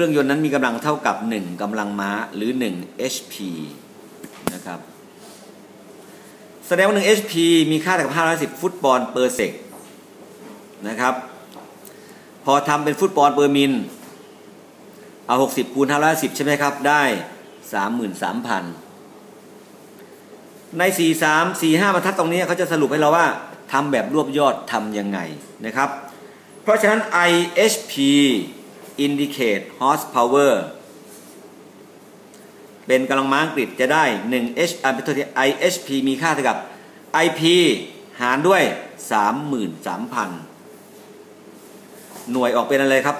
ครื่องยนต์นั้นมีกำลังเท่ากับ 1กำลังม้าหรือ 1 HP นะครับแสดงว่า 1 HP มีค่าเท่ากับ 510 ฟุตบอลเปอร์เซกนะครับ พอทำเป็นฟุตบอลเปอร์มิลเอา 60 คูณ 510 ใช่ไหมครับ ได้ 33,000 ใน 4 3 4 5บรรทัดตรงนี้เขาจะสรุปให้เราว่าทำแบบรวบยอดทำยังไงนะครับ เพราะฉะนั้น IHP indicate horsepower เป็นกำลังม้าอังกฤษจะได้1 H อ่าเป็นตัวที่ IHP มีค่าเท่ากับ IP หารด้วย 33,000 หน่วยออกเป็นอะไรครับ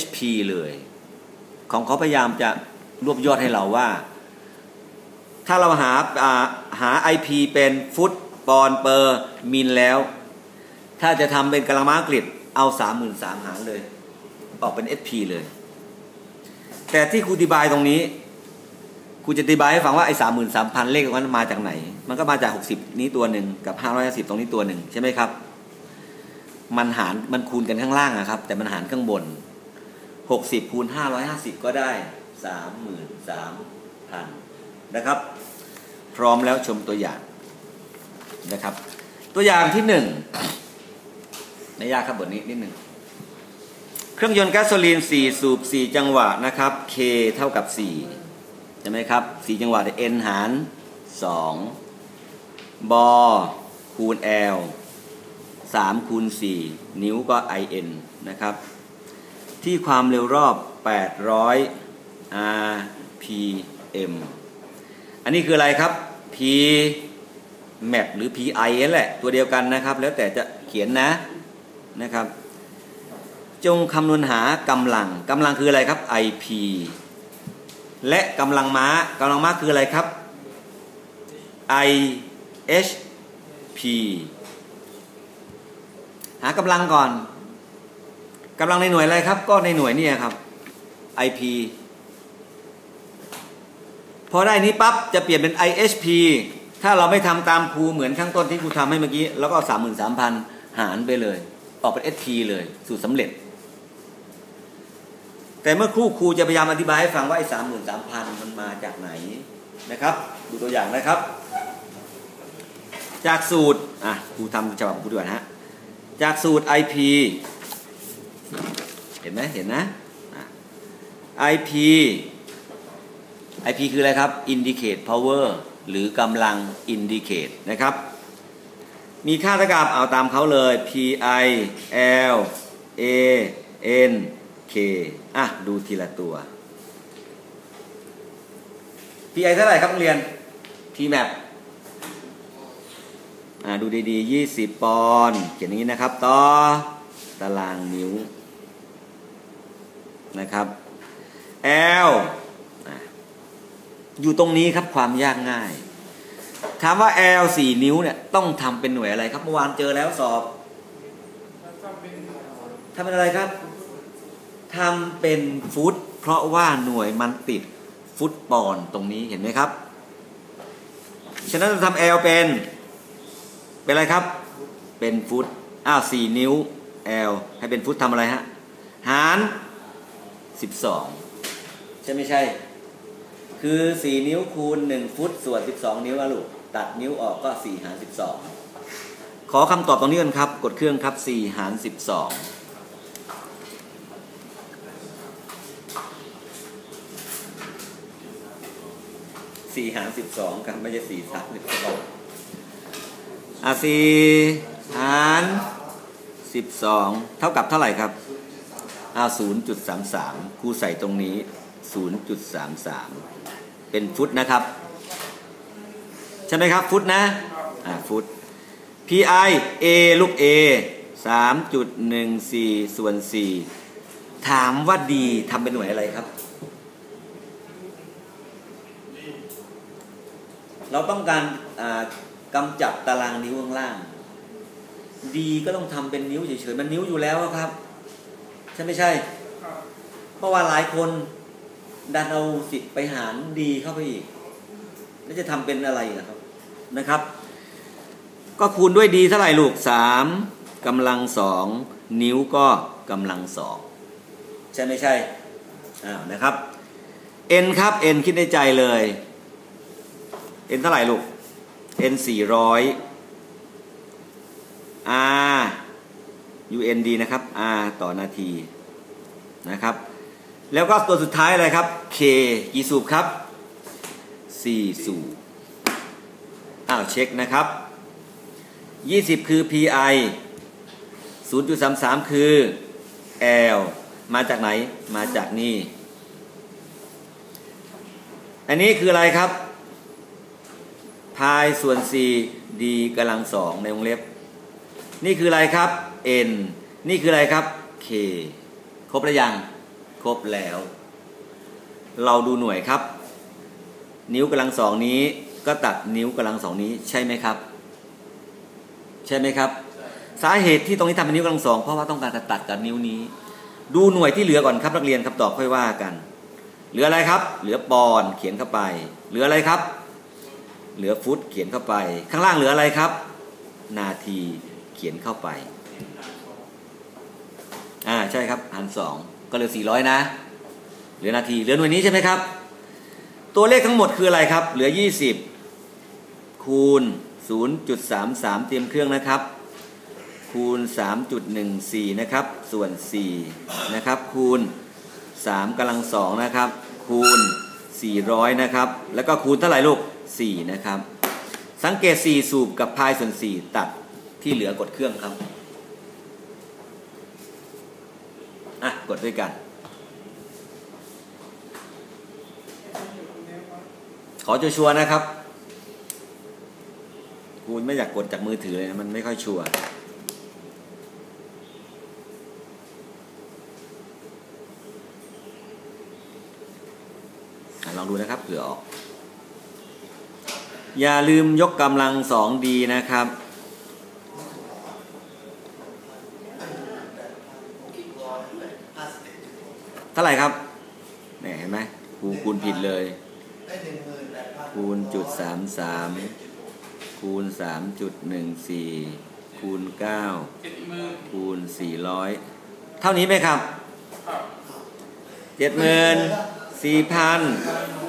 HP เลย ของเขาพยายามจะรวบยอดให้เราว่า ถ้าเราหาหา IP เป็นฟุตปอนเปอร์มิลแล้ว ถ้าจะทำเป็นกำลังม้าอังกฤษเอา 33,000 หารเลย ออกเป็น SP เลย แต่ที่ครูอธิบายตรงนี้ครูจะอธิบายให้ฟังว่าไอ้สามหมื่นสามพันเลขตรงนั้นมาจากไหน มันก็มาจากหกสิบนี้ตัวหนึ่งกับห้าร้อยสิบตรงนี้ตัวหนึ่งใช่ไหมครับ มันหารมันคูณกันข้างล่างอะครับ แต่มันหารข้างบนหกสิบคูณห้าร้อยห้าสิบก็ได้สามหมื่นสามพันนะครับ พร้อมแล้วชมตัวอย่างนะครับ ตัวอย่างที่หนึ่งไม่ยากครับบทนี้นิดหนึ่ง เครื่องยนต์แก๊สโซลีน 4 สูบ 4 จังหวะนะครับ K เท่ากับ 4 ใช่ไหมครับ 4 จังหวะ N หาร 2 บอคูณ L 3คูณ 4 นิ้วก็ IN นะครับ ที่ความเร็วรอบ 800 RPM อันนี้คืออะไรครับ P MAP หรือ PI นั่นแหละ ตัวเดียวกันนะครับ แล้วแต่จะเขียนนะนะครับ จงคำนวณหากำลังกำลังคืออะไรครับ IP และกำลังม้ากำลังม้าคืออะไรครับ IHP หากำลังก่อนกำลังในหน่วยอะไรครับ ก็ในหน่วยนี่ครับ IP พอได้นี้ปั๊บจะเปลี่ยนเป็น IHP ถ้าเราไม่ทำตามครูเหมือนข้างต้นที่ครูทำให้เมื่อกี้ แล้วก็สามหมื่นสามพันหารไปเลย ออกเป็น SP เลย สูตรสำเร็จ แต่เมื่อครูครูจะพยายามอธิบายให้ฟังว่าไอ้สามหมื่นสามพันมันมาจากไหนนะครับ ดูตัวอย่างนะครับ จากสูตรอะครูทำฉบับครูด้วยนะฮะจากสูตร IP เห็นไหมเห็นนะ IP IP คืออะไรครับ indicate power หรือกำลัง indicate นะครับ มีค่าเท่ากับเอาตามเขาเลย PI L A N K อะ ดูทีละตัว PI เท่าไหร่ครับเรียน Tmap อ่าดูดีๆยี่สิบปอนด์เขียนอย่างนี้นะครับ ต่อตารางนิ้ว นะครับ L อยู่ตรงนี้ครับความยากง่าย ถามว่า L 4นิ้วเนี่ย ต้องทำเป็นหน่วยอะไรครับ เมื่อวานเจอแล้วสอบทำเป็นอะไรครับ ทำเป็นฟุตเพราะว่าหน่วยมันติดฟุตบอลตรงนี้เห็นไหมครับ ฉะนั้นทำแอลเป็น เป็นอะไรครับ เป็นฟุต อ้าวสี่นิ้วแอลให้เป็นฟุตทำอะไรฮะ หาร 12 ใช่ไม่ใช่ คือ 4 นิ้วคูณ 1 ฟุตส่วน 12 นิ้วอะลูก ตัดนิ้วออกก็ 4 หาร 12 ขอคำตอบตรงนี้กันครับ กดเครื่องครับ 4 หาร 12 สี่หารสิบสองครับไม่ใช่สี่สามสิบสองอะสี่หารสิบสองเท่ากับเท่าไหร่ครับอ่าศูนย์จุดสามสามครูใส่ตรงนี้ศูนย์จุดสามสามเป็นฟุตนะครับ ใช่ไหมครับ ฟุตนะอ่าฟุต pi a ลูก a สามจุดหนึ่งสี่ส่วนสี่ถามว่าดีทำเป็นหน่วยอะไรครับ เราต้องการกำจัดตารางนิ้วข้างล่าง ดีก็ต้องทำเป็นนิ้วเฉยๆมันนิ้วอยู่แล้วครับใช่ไม่ใช่ เพราะว่าหลายคนดันเอาสิทธิ์ไปหารดีเข้าไปอีก แล้วจะทำเป็นอะไรนะครับนะครับ ก็คูณด้วยดีเท่าไหร่ลูกสามกำลังสองนิ้วก็กำลังสองใช่ไม่ใช่อ้าวนะครับ n ครับ n คิดในใจเลย n เท่าไหร่ลูก n 400 r UND นะครับ R ต่อนาทีนะครับ แล้วก็ตัวสุดท้ายอะไรครับ K กี่สูบครับ 4 สูบอ้าวเช็คนะครับ 20 คือ PI 0.33 คือ L มาจากไหน มาจากนี่ อันนี้คืออะไรครับ พายส่วน 4 D กำลังสองในวงเล็บ นี่คืออะไรครับ N นี่คืออะไรครับ K ครบหรือยัง ครบแล้ว เราดูหน่วยครับ นิ้วกำลังสองนี้ก็ตัดนิ้วกำลังสองนี้ใช่ไหมครับ ใช่ไหมครับ สาเหตุที่ตรงนี้ทำเป็นนิ้วกำลังสองเพราะว่าต้องการจะตัดกับนิ้วนี้ ดูหน่วยที่เหลือก่อนครับนักเรียนครับตอบค่อยว่ากัน เหลืออะไรครับ เหลือปอนเขียนเข้าไป เหลืออะไรครับ เหลือฟุตเขียนเข้าไป ข้างล่างเหลืออะไรครับ นาทีเขียนเข้าไปอ่าใช่ครับหารสองก็เหลือสี่ร้อยนะ เหลือนาทีเหลือหน่วยนี้ใช่ไหมครับ ตัวเลขทั้งหมดคืออะไรครับ เหลือยี่สิบคูณศูนย์จุดสามสามเตรียมเครื่องนะครับคูณสามจุดหนึ่งสี่นะครับ ส่วนสี่นะครับ คูณสามกำลังสองนะครับ คูณสี่ร้อยนะครับ แล้วก็คูณเท่าไหร่ลูก สี่นะครับ สังเกตสี่สูบกับพายส่วนสี่ตัดที่เหลือกดเครื่องครับ อะ กดด้วยกัน ขอชัวร์นะครับกูไม่อยากกดจากมือถือเลยนะมันไม่ค่อยชัวร์ลองดูนะครับเผื่อออก อย่าลืมยกกำลังสองดีนะครับ เท่าไหร่ครับเนี่ยเห็นไหมครูคูณผิดเลย คูณจุดสามสามคูณสามจุดหนึ่งสี่คูณเก้าคูณสี่ร้อยเท่านี้ไหมครับเจ็ดหมื่นสี่พัน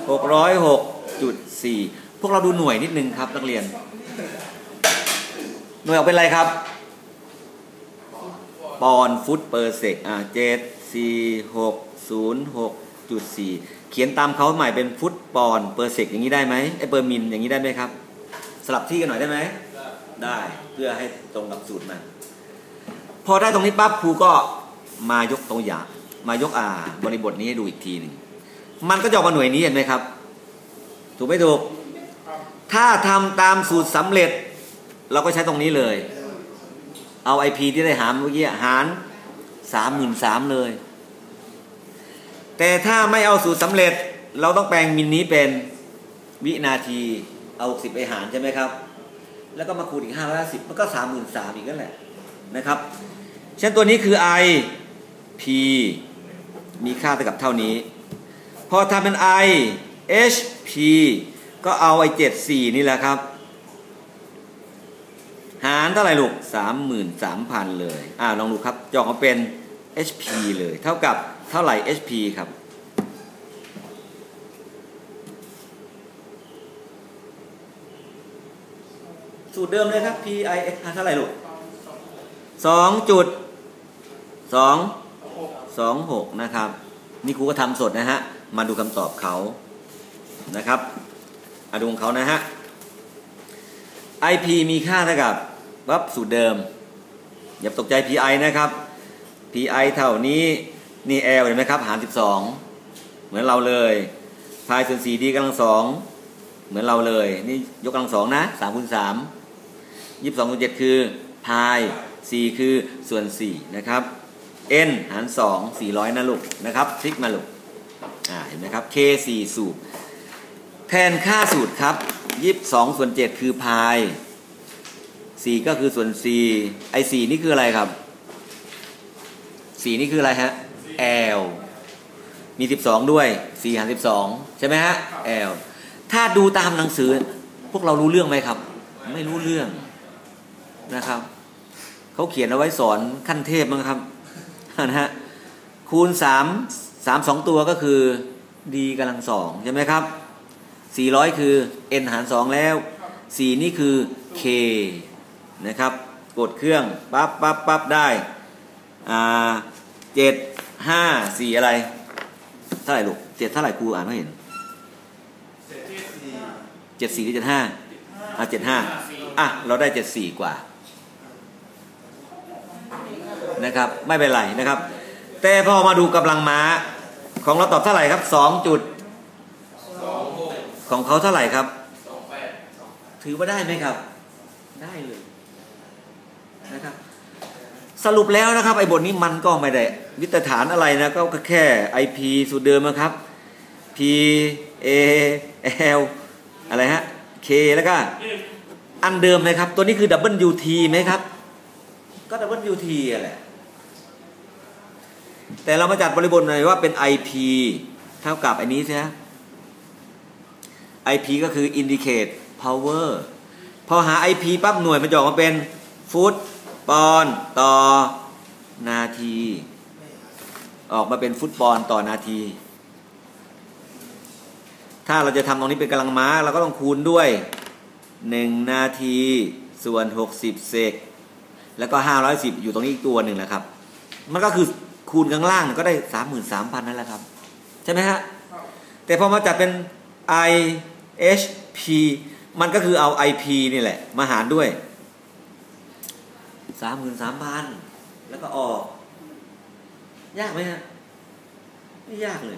หกร้อยหกจุดสี่ พวกเราดูหน่วยนิดนึงครับนักเรียน หน่วยออกเป็นอะไรครับ ปอนฟุตเปอร์เซกอ่าเจ็ดสี่หกศูนย์หกจุดสี่เขียนตามเขาใหม่เป็นฟุตปอนเปอร์เซกอย่างนี้ได้ไหมไอเปอร์มินอย่างนี้ได้ไหมครับ สลับที่กันหน่อยได้ไหมได้เพื่อให้ตรงกับสูตรมันพอได้ตรงนี้ปั๊บครูก็มายกตัวอย่างมายกอ่าบริบทนี้ให้ดูอีกทีหนึ่งมันก็จะออกมาหน่วยนี้เห็นไหมครับ ถูกไม่ถูก ถ้าทำตามสูตรสำเร็จ เราก็ใช้ตรงนี้เลย เอาไอพีที่ได้หารเมื่อกี้หารสามหมื่นสามเลย แต่ถ้าไม่เอาสูตรสำเร็จ เราต้องแปลงมินนี้เป็นวินาทีเอาสิบไปหารใช่ไหมครับ แล้วก็มาคูณอีกห้าร้อยสิบมันก็สามหมื่นสามอีกนั่นแหละนะครับเช่นตัวนี้คือ i p มีค่าเท่ากับเท่านี้ พอทำเป็น i h p ก็เอาไอ้เจ็ดสี่นี่แหละครับ หารเท่าไหร่ลูกสามหมื่นสามพันเลย อ่าลองดูครับจอกมาเป็น HP เลย เท่ากับเท่าไหร่ HP ครับสูตรเดิมเลยครับ PI เท่าไหร่ลูกสองจุดสองสองหกนะครับ นี่ครูก็ทำสดนะฮะ มาดูคำตอบเขานะครับ มาดูของเขานะฮะ IP มีค่าเท่ากับวับสูตรเดิม อย่าตกใจ PI นะครับ PI เท่านี้นี่ L เห็นไหมครับ หาร 12 เหมือนเราเลยพายส่วน 4D กำลังสองเหมือนเราเลย นี่ยกกำลังสองนะ3คูณ3 22คูณ7คือพาย4คือส่วน 4 นะครับ N หาร 2 400 นะลูกนะครับพลิกมาลูก อ่า เห็นไหมครับ K 4สูบ แทนค่าสูตรครับยี่สิบสองส่วนเจ็ดคือพายสี่ก็คือส่วนสี่ไอสี่นี่คืออะไรครับสี่นี่คืออะไรฮะ L มีสิบสองด้วยสี่หารสิบสองใช่ไหมฮะ L ถ้าดูตามหนังสือ พวกเรารู้เรื่องไหมครับ ไม่รู้เรื่องนะครับเขาเขียนเอาไว้สอนขั้นเทพมั้งครับนะฮะคูณสามสามสองตัวก็คือ d กำลังสองใช่ไหมครับ สี่ร้อยคือ n หารสองแล้วสี่นี่คือ k นะครับ กดเครื่องปั๊บปั๊บปั๊บได้อ่าเจ็ดห้าสี่อะไร เท่าไหร่ลูกเจ็ดเท่าไหร่ครูอ่านไม่เห็นเจ็ดสี่หรือเจ็ดห้าอะเจ็ดห้าอะ เราได้เจ็ดสี่กว่านะครับ ไม่เป็นไรนะครับ แต่พอมาดูกำลังม้า ของเราตอบเท่าไหร่ครับสองจุด ของเขาเท่าไหร่ครับ ถือว่าได้ไหมครับ ได้เลยนะครับ สรุปแล้วนะครับ ไอ้บทนี้มันก็ไม่ได้วิตฐานอะไรนะก็แค่ IP สูตรเดิมนะครับ P A L อะไรฮะ K แล้วก็อันเดิมไหมครับ ตัวนี้คือ WT ไหมครับ ก็ WT แหละ แต่เรามาจัดบริบทหน่อยว่าเป็น IP เท่ากับอันนี้ใช่ไหม IP ก็คือ indicate power พอหา IP ปั๊บหน่วยมันจะออกมาเป็นฟุตปอนต่อนาที ออกมาเป็นฟุตบอลต่อนาที ถ้าเราจะทำตรงนี้เป็นกำลังม้าเราก็ต้องคูณด้วย 1 นาที ส่วน 60 เซกแล้วก็ 510 อยู่ตรงนี้อีกตัวหนึ่งนะครับ มันก็คือคูณข้างล่างก็ได้ 33,000 นั่นแหละครับ ใช่ไหมฮะ แต่พอมาจัดเป็น HP มันก็คือเอา IP นี่แหละ มาหารด้วย33,000แล้วก็ออก ยากไหมฮะไม่ยากเลย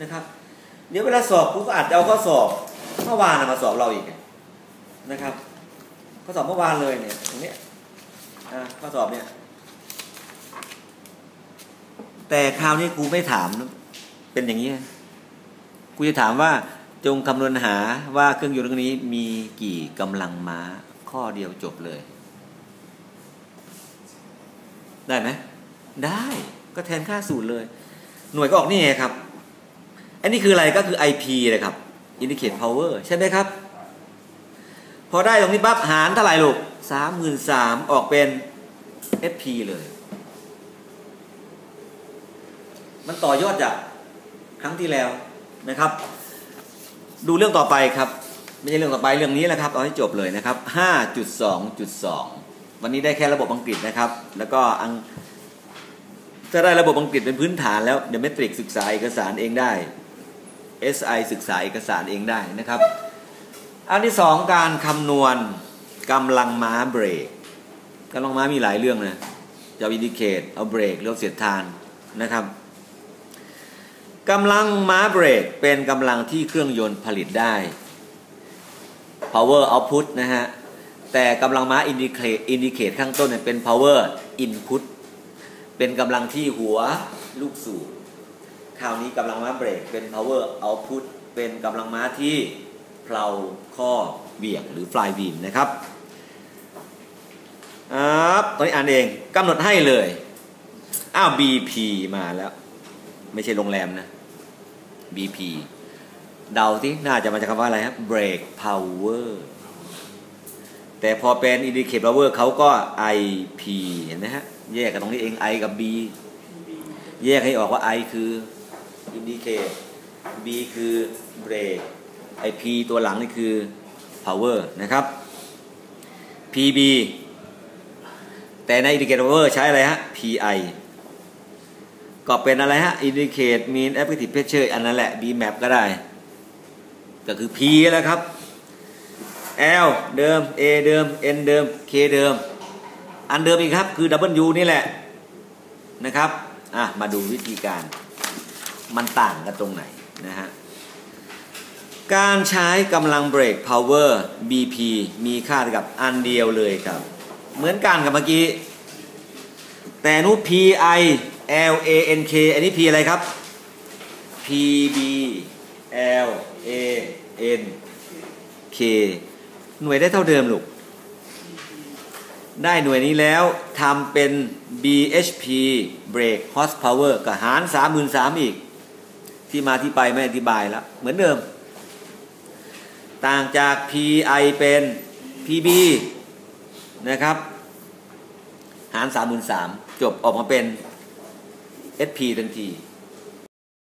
นะครับ เดี๋ยวเวลาสอบกูก็อาจจะเอาข้อสอบเมื่อวานมาสอบเราอีกนะครับข้อสอบเมื่อวานเลยเนี่ยตรงนี้ข้อสอบเนี่ย แต่คราวนี้กูไม่ถามเป็นอย่างนี้กูจะถามว่า จงคำนวณหาว่าเครื่องยนต์เครื่องนี้มีกี่กำลังม้า ข้อเดียวจบเลย ได้ไหมได้ก็แทนค่าสูตรเลย หน่วยก็ออกนี่ไงครับ อันนี้คืออะไรก็คือ IP เลยครับ indicate power ใช่ไหมครับ พอได้ตรงนี้ปั๊บหารเท่าไหร่ลูกสามหมื่นสามออกเป็น FP เลย มันต่อยอดจากครั้งที่แล้วนะครับ ดูเรื่องต่อไปครับ ไม่ใช่เรื่องต่อไปเรื่องนี้แหละครับเอาให้จบเลยนะครับ 5.2.2 วันนี้ได้แค่ระบบอังกฤษนะครับ แล้วก็อังถ้าได้ระบบอังกฤษเป็นพื้นฐานแล้วเดี๋ยวเมตริกศึกษาเอกสารเองได้ SI ศึกษาเอกสารเองได้นะครับ อันที่สองการคำนวณกำลังม้าเบรกกำลังม้ามีหลายเรื่องนะจะอินดิเคตเอาเบรกหรือเสียดทานนะครับ กำลังม้าเบรกเป็นกำลังที่เครื่องยนต์ผลิตได้ power output นะฮะ แต่กำลังม้า indicate indicate ข้างต้นเนี่ยเป็น power input เป็นกำลังที่หัวลูกสูบคราวนี้กำลังม้าเบรกเป็น power output เป็นกำลังม้าที่เพลาข้อเบี่ยงหรือ fly beam นะครับครับตอนนี้อ่านเองกำหนดให้เลย อ้าว BP มาแล้ว ไม่ใช่โรงแรมนะ BP เดาที่น่าจะมาจากคำว่าอะไรครับ break power แต่พอเป็น indicate power เขาก็ IP เห็นไหมฮะ แยกกันตรงนี้เอง I กับ B แยกให้ออกว่า I คือ indicate B คือ break IP ตัวหลังนี่คือ power นะครับ PB แต่ใน indicate power ใช้อะไรฮะ PI ก็เป็นอะไรฮะ indicate mean effective pressure อันนั้นแหละ Bmap ก็ได้ ก็คือ P แล้วครับ L เดิม A เดิม N เดิม K เดิม อันเดิมอีกครับ คือ W นี่แหละนะครับ อะ มาดูวิธีการ มันต่างกันตรงไหนนะฮะ การใช้กำลังเบรก power BP มีค่าเท่ากับอันเดียวเลยครับ เหมือนกันกับเมื่อกี้ แต่นู้ PI L A N K อันนี้ P อะไรครับ P B L A N K หน่วยได้เท่าเดิมลูก ได้หน่วยนี้แล้วทำเป็น BHP Brake Horsepower กับหาร 33,000อีก ที่มาที่ไปไม่อธิบายแล้ว เหมือนเดิม ต่างจาก PI เป็น PB นะครับ หาร 33,000จบออกมาเป็น SP ทันที